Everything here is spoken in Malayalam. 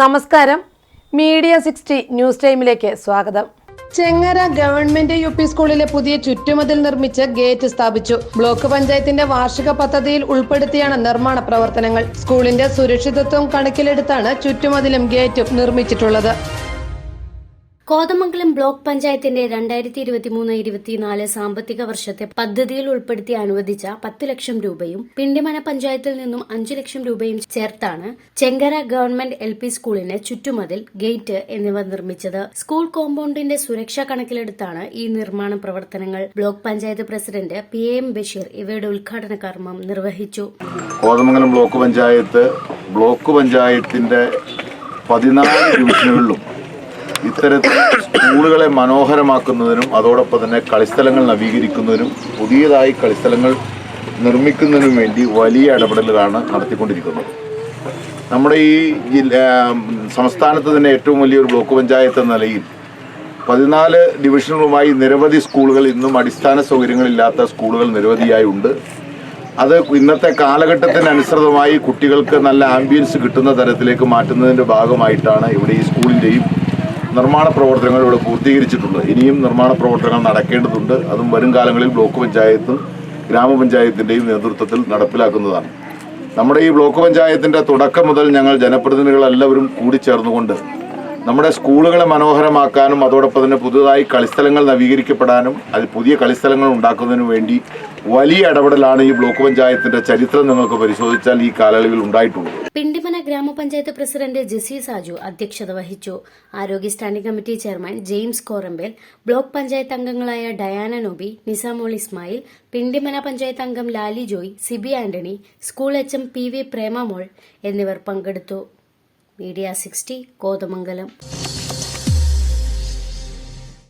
നമസ്കാരം. മീഡിയ സിക്സ്റ്റി ന്യൂസ് ടൈമിലേക്ക് സ്വാഗതം. ചെങ്ങര ഗവൺമെന്റ് യു പി സ്കൂളിലെ പുതിയ ചുറ്റുമതിൽ നിർമ്മിച്ച് ഗേറ്റ് സ്ഥാപിച്ചു. ബ്ലോക്ക് പഞ്ചായത്തിന്റെ വാർഷിക പദ്ധതിയിൽ ഉൾപ്പെടുത്തിയാണ് നിർമ്മാണ പ്രവർത്തനങ്ങൾ. സ്കൂളിന്റെ സുരക്ഷിതത്വം കണക്കിലെടുത്താണ് ചുറ്റുമതിലും ഗേറ്റും നിർമ്മിച്ചിട്ടുള്ളത്. കോതമംഗലം ബ്ലോക്ക് പഞ്ചായത്തിന്റെ രണ്ടായിരത്തി ഇരുപത്തിമൂന്ന് ഇരുപത്തിനാല് സാമ്പത്തിക വർഷത്തെ പദ്ധതിയിൽ ഉൾപ്പെടുത്തി അനുവദിച്ച പത്ത് ലക്ഷം രൂപയും പിണ്ടിമന പഞ്ചായത്തിൽ നിന്നും അഞ്ചു ലക്ഷം രൂപയും ചേർത്താണ് ചെങ്കര ഗവൺമെന്റ് എൽ പി സ്കൂളിന് ചുറ്റുമതിൽ ഗേറ്റ് എന്നിവ നിർമ്മിച്ചത്. സ്കൂൾ കോമ്പൗണ്ടിന്റെ സുരക്ഷ കണക്കിലെടുത്താണ് ഈ നിർമ്മാണ പ്രവർത്തനങ്ങൾ. Block panchayat president P M Basheer ഇവയുടെ ഉദ്ഘാടന കർമ്മം നിർവഹിച്ചു. കോതമംഗലം ബ്ലോക്ക് പഞ്ചായത്ത് ബ്ലോക്ക് പഞ്ചായത്തിന്റെ പതിനാല് ഡിവിഷനുകളിലും ഇത്തരത്തിൽ സ്കൂളുകളെ മനോഹരമാക്കുന്നതിനും അതോടൊപ്പം തന്നെ കളിസ്ഥലങ്ങൾ നവീകരിക്കുന്നതിനും പുതിയതായി കളിസ്ഥലങ്ങൾ നിർമ്മിക്കുന്നതിനും വേണ്ടി വലിയ ഇടപെടലുകളാണ് നടത്തിക്കൊണ്ടിരിക്കുന്നത്. നമ്മുടെ ഈ ജില്ല സംസ്ഥാനത്ത് തന്നെ ഏറ്റവും വലിയൊരു ബ്ലോക്ക് പഞ്ചായത്ത് എന്ന നിലയിൽ പതിനാല് ഡിവിഷനുകളുമായി നിരവധി സ്കൂളുകൾ ഇന്നും അടിസ്ഥാന സൗകര്യങ്ങളില്ലാത്ത സ്കൂളുകൾ നിരവധിയായി ഉണ്ട്. അത് ഇന്നത്തെ കാലഘട്ടത്തിനനുസൃതമായി കുട്ടികൾക്ക് നല്ല ആംബിയൻസ് കിട്ടുന്ന തരത്തിലേക്ക് മാറ്റുന്നതിന്റെ ഭാഗമായിട്ടാണ് ഇവിടെ ഈ സ്കൂളിന്റെയും നിർമ്മാണ പ്രവർത്തനങ്ങൾ ഇവിടെ പൂർത്തീകരിച്ചിട്ടുള്ളത് ഇനിയും നിർമ്മാണ പ്രവർത്തനങ്ങൾ നടക്കേണ്ടതുണ്ട്. അതും വരും കാലങ്ങളിൽ ബ്ലോക്ക് പഞ്ചായത്തും ഗ്രാമപഞ്ചായത്തിന്റെയും നേതൃത്വത്തിൽ നടപ്പിലാക്കുന്നതാണ്. നമ്മുടെ ഈ ബ്ലോക്ക് പഞ്ചായത്തിന്റെ തുടക്കം മുതൽ ഞങ്ങൾ ജനപ്രതിനിധികളെല്ലാവരും കൂടിച്ചേർന്നുകൊണ്ട് നമ്മുടെ സ്കൂളുകളെ മനോഹരമാക്കാനും അതോടൊപ്പം തന്നെ പുതുതായി കളിസ്ഥലങ്ങൾ നവീകരിക്കപ്പെടാനും അത് പുതിയ കളിസ്ഥലങ്ങൾ ഉണ്ടാക്കുന്നതിനും വേണ്ടി വലിയ ഇടപെടലാണ് ഈ ബ്ലോക്ക് പഞ്ചായത്തിന്റെ ചരിത്രം നിങ്ങൾക്ക് പരിശോധിച്ചാൽ ഈ കാലയളവിൽ ഉണ്ടായിട്ടുള്ളത് പിണ്ടിമന ഗ്രാമപഞ്ചായത്ത് പ്രസിഡന്റ് ജെസി സാജു അധ്യക്ഷത വഹിച്ചു. ആരോഗ്യ standing committee chairman James Korambel block panchayat അംഗങ്ങളായ ഡയാന നോബി നിസാമോൾ ഇസ്മായിൽ പിണ്ടിമന പഞ്ചായത്ത് അംഗം Lali Joy Siby Antony school H M P V Premamol എന്നിവർ പങ്കെടുത്തു. Media sixty Kothamangalam.